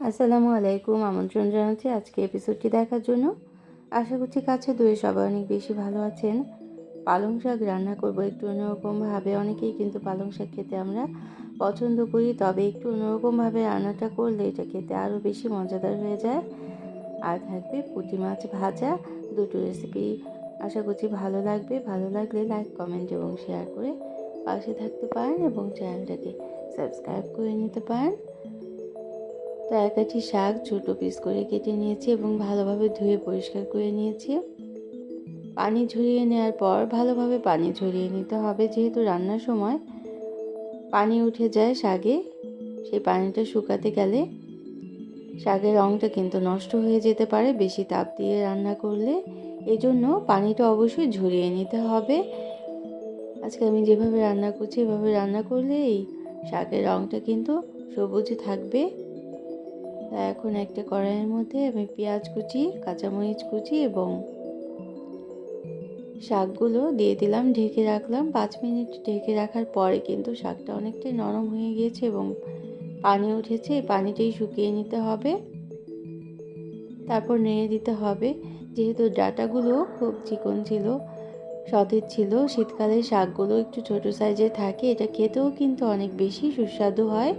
আসসালামু আলাইকুম, আমন্ত্রণ জানাচ্ছি আজকে এপিসোডটি দেখার জন্য। আশা করছি কাছে দূরে সবাই অনেক বেশি ভালো আছেন। পালং শাক রান্না করব একটু অন্যরকমভাবে। অনেকেই কিন্তু পালং শাক খেতে আমরা পছন্দ করি, তবে একটু অন্যরকমভাবে রান্নাটা করলে এটা খেতে আরও বেশি মজাদার হয়ে যায়। আর থাকবে পুঁটি মাছ ভাজা, দুটো রেসিপি আশা করছি ভালো লাগবে। ভালো লাগলে লাইক কমেন্ট এবং শেয়ার করে পাশে থাকতে পারেন এবং চ্যানেলটাকে সাবস্ক্রাইব করে নিতে পারেন। তো এক কাঠি শাক ছোটো পিস করে কেটে নিয়েছি এবং ভালোভাবে ধুয়ে পরিষ্কার করে নিয়েছি। পানি ঝরিয়ে নেওয়ার পর ভালোভাবে পানি ঝরিয়ে নিতে হবে। যেহেতু রান্নার সময় পানি উঠে যায় শাকে সেই পানিটা শুকাতে গেলে শাকের রঙটা কিন্তু নষ্ট হয়ে যেতে পারে, বেশি তাপ দিয়ে রান্না করলে। এই জন্য পানিটা অবশ্যই ঝরিয়ে নিতে হবে। আজকে আমি যেভাবে রান্না করছি, এভাবে রান্না করলে এই শাকের রঙটা কিন্তু সবুজ থাকবে। তা এখন একটা কড়াইয়ের মধ্যে আমি পেঁয়াজ কুচি, কাঁচামরিচ কুচি এবং শাকগুলো দিয়ে দিলাম, ঢেকে রাখলাম। পাঁচ মিনিট ঢেকে রাখার পরে কিন্তু শাকটা অনেকটাই নরম হয়ে গিয়েছে এবং পানি উঠেছে। এই পানিটাই শুকিয়ে নিতে হবে। তারপর নেড়ে দিতে হবে। যেহেতু ডাটাগুলো খুব চিকন ছিল, সতেজ ছিল, শীতকালে শাকগুলো একটু ছোট সাইজে থাকে, এটা খেতেও কিন্তু অনেক বেশি সুস্বাদু হয়।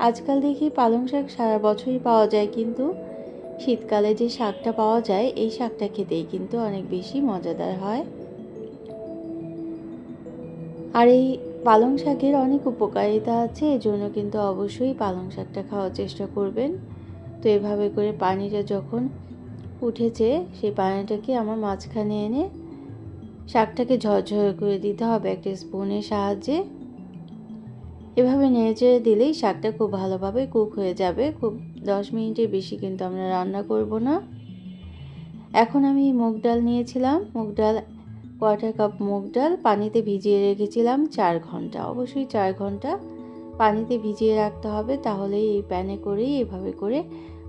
আজকাল দেখি পালং শাক সারা বছরই পাওয়া যায়, কিন্তু শীতকালে যে শাকটা পাওয়া যায়, এই শাকটা খেতেই কিন্তু অনেক বেশি মজাদার হয়। আর এই পালং শাকের অনেক উপকারিতা আছে, এজন্য কিন্তু অবশ্যই পালং শাকটা খাওয়ার চেষ্টা করবেন। তো এভাবে করে পানিটা যখন উঠেছে, সেই পানিটাকে আমার মাঝখানে এনে শাকটাকে ঝরঝরে করে দিতে হবে একটা স্পুনের সাহায্যে। এভাবে নেড়েচেড়ে দিলেই শাকটা খুব ভালোভাবে কুক হয়ে যাবে। খুব দশ মিনিটের বেশি কিন্তু আমরা রান্না করব না। এখন আমি মুগ ডাল নিয়েছিলাম। মুগ ডাল কোয়ার্টার কাপ মুগ ডাল পানিতে ভিজিয়ে রেখেছিলাম চার ঘণ্টা। অবশ্যই চার ঘণ্টা পানিতে ভিজিয়ে রাখতে হবে তাহলে এই প্যানে করেই এভাবে করে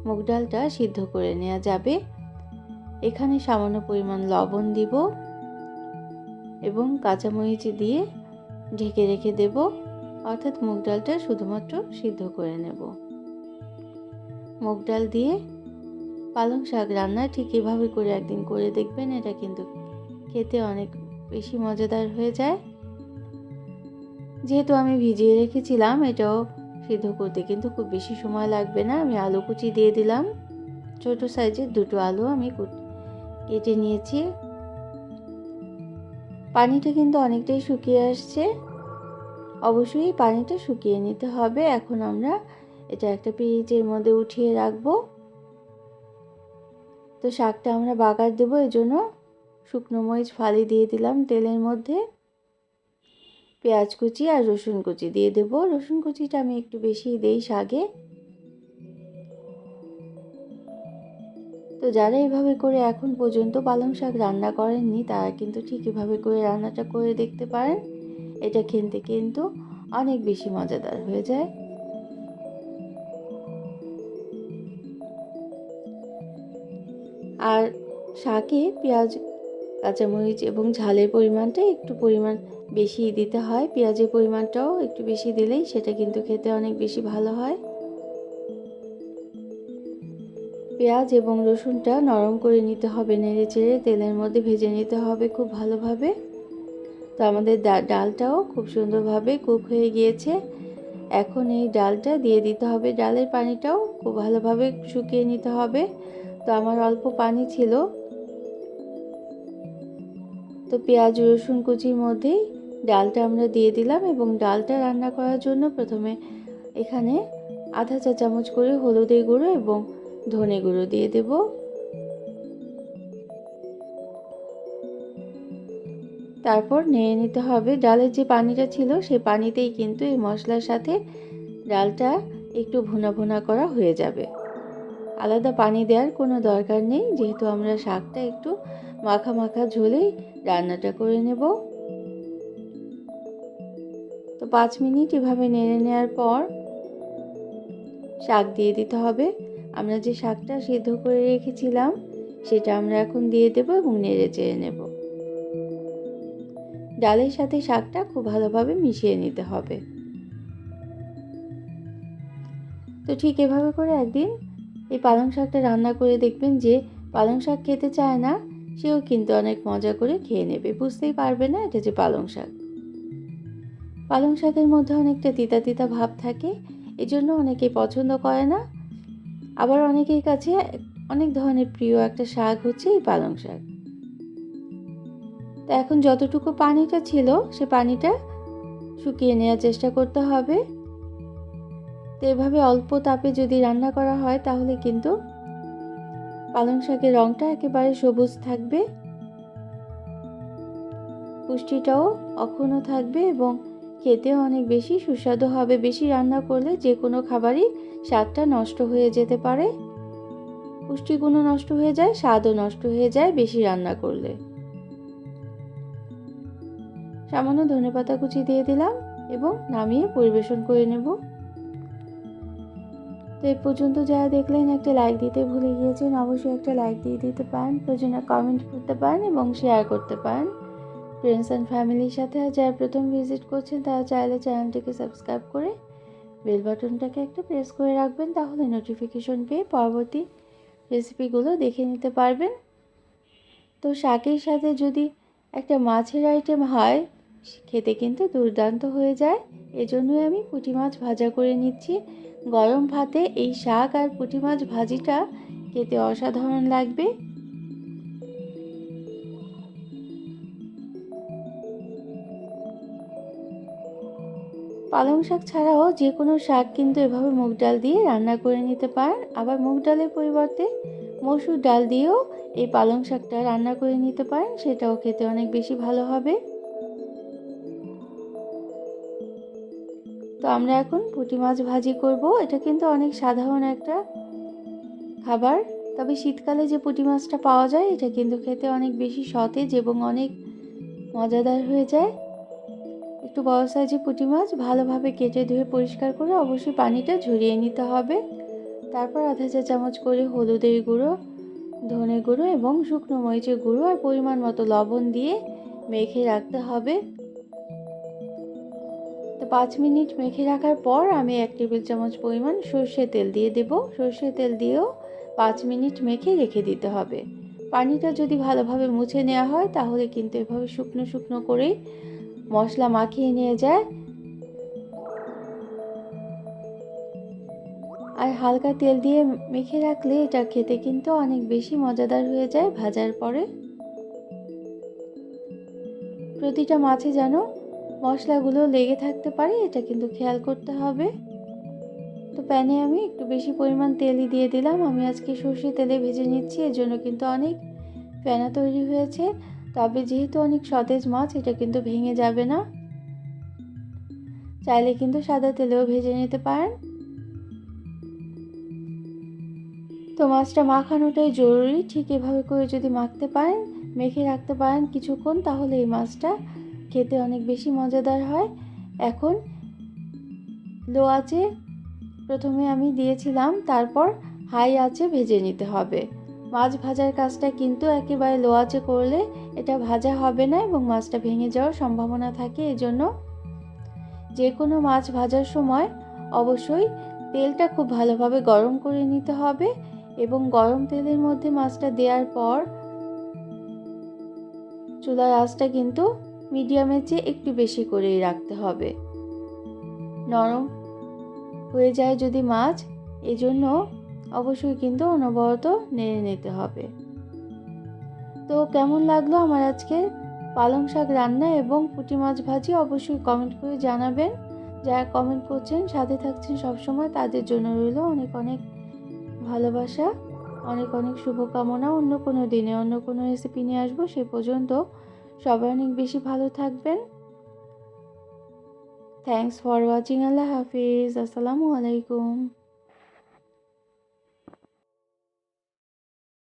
মুগ ডালটা সিদ্ধ করে নেওয়া যাবে। এখানে সামান্য পরিমাণ লবণ দিব এবং কাঁচামরিচ দিয়ে ঢেকে রেখে দেবো। অর্থাৎ মুগ ডালটা শুধুমাত্র সিদ্ধ করে নেব। মুগ ডাল দিয়ে পালং শাক রান্না ঠিক এভাবে করে একদিন করে দেখবেন, এটা কিন্তু খেতে অনেক বেশি মজাদার হয়ে যায়। যেহেতু আমি ভিজিয়ে রেখেছিলাম, এটাও সিদ্ধ করতে কিন্তু খুব বেশি সময় লাগবে না, আমি আলু কুচি দিয়ে দিলাম। ছোট সাইজের দুটো আলু আমি কেটে নিয়েছি। পানিটা কিন্তু অনেকটাই শুকিয়ে আসছে। অবশ্যই পানিটা শুকিয়ে নিতে হবে। এখন আমরা এটা একটা পিরিচের মধ্যে উঠিয়ে রাখব। তো শাকটা আমরা বাগার দেবো, এই জন্য শুকনো মরিচ, ফালি দিয়ে দিলাম তেলের মধ্যে। পেঁয়াজ কুচি আর রসুন কুচি দিয়ে দেব। রসুন কুচিটা আমি একটু বেশি দিই শাকে তো যারা এভাবে করে এখন পর্যন্ত পালং শাক রান্না করেননি, তারা কিন্তু ঠিক এভাবে করে রান্নাটা করে দেখতে পারেন। এটা খেতে কিন্তু অনেক বেশি মজাদার হয়ে যায়। আর শাকে পেঁয়াজ, কাঁচামরিচ এবং ঝালের পরিমাণটা একটু পরিমাণ বেশি দিতে হয়। পেঁয়াজের পরিমাণটাও একটু বেশি দিলেই সেটা কিন্তু খেতে অনেক বেশি ভালো হয়। পেঁয়াজ এবং রসুনটা নরম করে নিতে হবে, নেড়ে চেড়ে তেলের মধ্যে ভেজে নিতে হবে খুব ভালোভাবে। তো আমাদের ডালটাও খুব সুন্দরভাবে কুক হয়ে গিয়েছে। এখন এই ডালটা দিয়ে দিতে হবে। ডালের পানিটাও খুব ভালোভাবে শুকিয়ে নিতে হবে। তো আমার অল্প পানি ছিল। তো পেঁয়াজ, রসুন কুচির মধ্যেই ডালটা আমরা দিয়ে দিলাম এবং ডালটা রান্না করার জন্য প্রথমে এখানে আধা চা চামচ করে হলুদের গুঁড়ো এবং ধনে গুঁড়ো দিয়ে দেবো। তারপর নিয়ে নিতে হবে। ডালের যে পানিটা ছিল সেই পানিতেই কিন্তু এই মশলার সাথে ডালটা একটু ভুনা ভুনা করা হয়ে যাবে। আলাদা পানি দেওয়ার কোনো দরকার নেই। যেহেতু আমরা শাকটা একটু মাখা মাখা ঝোলেই রান্নাটা করে নেব। তো পাঁচ মিনিট এভাবে নেড়ে নেওয়ার পর শাক দিয়ে দিতে হবে। আমরা যে শাকটা সিদ্ধ করে রেখেছিলাম, সেটা আমরা এখন দিয়ে দেবো এবং নেড়ে চেড়ে নেব। ডালের সাথে শাকটা খুব ভালোভাবে মিশিয়ে নিতে হবে। তো ঠিক এভাবে করে একদিন এই পালং শাকটা রান্না করে দেখবেন যে পালং শাক খেতে চায় না, সেও কিন্তু অনেক মজা করে খেয়ে নেবে। বুঝতেই পারবে না এটা যে পালং শাক। পালং শাকের মধ্যে অনেকটা তিতা তিতা ভাব থাকে, এজন্য অনেকে পছন্দ করে না। আবার অনেকের কাছে অনেক ধরনের প্রিয় একটা শাক হচ্ছে এই পালং শাক। তো এখন যতটুকু পানিটা ছিল, সে পানিটা শুকিয়ে নেওয়ার চেষ্টা করতে হবে। তো এভাবে অল্প তাপে যদি রান্না করা হয়, তাহলে কিন্তু পালং শাকের রঙটা একেবারে সবুজ থাকবে। পুষ্টিটাও অক্ষুণ্ণ থাকবে এবং খেতেও অনেক বেশি সুস্বাদু হবে। বেশি রান্না করলে যে কোনো খাবারই স্বাদটা নষ্ট হয়ে যেতে পারে। পুষ্টিগুণও নষ্ট হয়ে যায়, স্বাদও নষ্ট হয়ে যায় বেশি রান্না করলে। সামান্য ধনেপাতা কুচি দিয়ে দিলাম এবং নামিয়ে পরিবেশন করে নেব। তো এই পর্যন্ত যারা দেখলেন একটা লাইক দিতে ভুলে গিয়েছেন, অবশ্যই একটা লাইক দিয়ে দিতে পারেন, প্রয়োজনে কমেন্ট করতে পারেন এবং শেয়ার করতে পারেন। ফ্রেন্ডস অ্যান্ড ফ্যামিলির সাথে আর যারা প্রথম ভিজিট করছেন, তারা চাইলে চ্যানেলটিকে সাবস্ক্রাইব করে বেল বাটনটাকে একটা প্রেস করে রাখবেন, তাহলে নোটিফিকেশন পেয়ে পরবর্তী রেসিপিগুলো দেখে নিতে পারবেন। তো শাকের সাথে যদি একটা মাছের আইটেম হয় খেতে কিন্তু দুর্দান্ত হয়ে যায়। এজন্যই আমি পুঁটি মাছ ভাজা করে নিচ্ছি। গরম ভাতে এই শাক আর পুঁটি মাছ ভাজিটা খেতে অসাধারণ লাগবে। পালং শাক ছাড়াও যে কোনো শাক কিন্তু এভাবে মুগ ডাল দিয়ে রান্না করে নিতে পারেন আবার মুগ ডালের পরিবর্তে মসুর ডাল দিয়েও এই পালং শাকটা রান্না করে নিতে পারেন। সেটাও খেতে অনেক বেশি ভালো হবে। তো আমরা এখন পুঁটি মাছ ভাজি করব। এটা কিন্তু অনেক সাধারণ একটা খাবার। তবে শীতকালে যে পুঁটি মাছটা পাওয়া যায়, এটা কিন্তু খেতে অনেক বেশি সতেজ এবং অনেক মজাদার হয়ে যায়। একটু বড় সাইজে পুঁটি মাছ ভালোভাবে কেটে ধুয়ে পরিষ্কার করে অবশ্যই পানিটা ঝরিয়ে নিতে হবে। তারপর আধা চা চামচ করে হলুদের গুঁড়ো, ধনে গুঁড়ো এবং শুকনো মরিচের গুঁড়ো আর পরিমাণ মতো লবণ দিয়ে মেখে রাখতে হবে। পাঁচ মিনিট মেখে রাখার পর আমি এক টেবিল চামচ পরিমাণ সর্ষে তেল দিয়ে দেব। সর্ষে তেল দিয়েও পাঁচ মিনিট মেখে রেখে দিতে হবে। পানিটা যদি ভালোভাবে মুছে নেওয়া হয়, তাহলে কিন্তু এভাবে শুকনো শুকনো করেই মশলা মাখিয়ে নিয়ে যায়। আর হালকা তেল দিয়ে মেখে রাখলে এটা খেতে কিন্তু অনেক বেশি মজাদার হয়ে যায় ভাজার পরে। প্রতিটা মাছে যেন মশলাগুলো লেগে থাকতে পারে, এটা কিন্তু খেয়াল করতে হবে। তো প্যানে আমি একটু বেশি পরিমাণ তেলই দিয়ে দিলাম। আমি আজকে সর্ষে তেলে ভেজে নিচ্ছি এর জন্য কিন্তু অনেক ফেনা তৈরি হয়েছে। তবে যেহেতু অনেক সতেজ মাছ, এটা কিন্তু ভেঙে যাবে না। চাইলে কিন্তু সাদা তেলেও ভেজে নিতে পারেন। তো মাছটা মাখানোটাই জরুরি। ঠিক এভাবে করে যদি মাখতে পারেন, মেখে রাখতে পারেন কিছুক্ষণ, তাহলে এই মাছটা খেতে অনেক বেশি মজাদার হয়। এখন লো আছে প্রথমে আমি দিয়েছিলাম, তারপর হাই আছে ভেজে নিতে হবে। মাছ ভাজার কাজটা কিন্তু একেবারে লো আঁচে করলে এটা ভাজা হবে না এবং মাছটা ভেঙে যাওয়ার সম্ভাবনা থাকে। এজন্য যে কোনো মাছ ভাজার সময় অবশ্যই তেলটা খুব ভালোভাবে গরম করে নিতে হবে এবং গরম তেলের মধ্যে মাছটা দেওয়ার পর চুলার আঁচটা কিন্তু মিডিয়ামের চেয়ে একটু বেশি করেই রাখতে হবে। নরম হয়ে যায় যদি মাছ, এজন্য অবশ্যই কিন্তু অনবরত নেড়ে নিতে হবে। তো কেমন লাগল আমার আজকে পালং শাক রান্না এবং পুঁটি মাছ ভাজি অবশ্যই কমেন্ট করে জানাবেন। যারা কমেন্ট করছেন, সাথে থাকছেন সবসময়, তাদের জন্য রইল অনেক অনেক ভালোবাসা, অনেক অনেক শুভকামনা। অন্য কোনো দিনে অন্য কোনো রেসিপি নিয়ে আসব, সে পর্যন্ত সবাই অনেক বেশি ভালো থাকবেন। থ্যাংকস ফর ওয়াচিং আল্লাহ হাফিজ। আসসালামু আলাইকুম।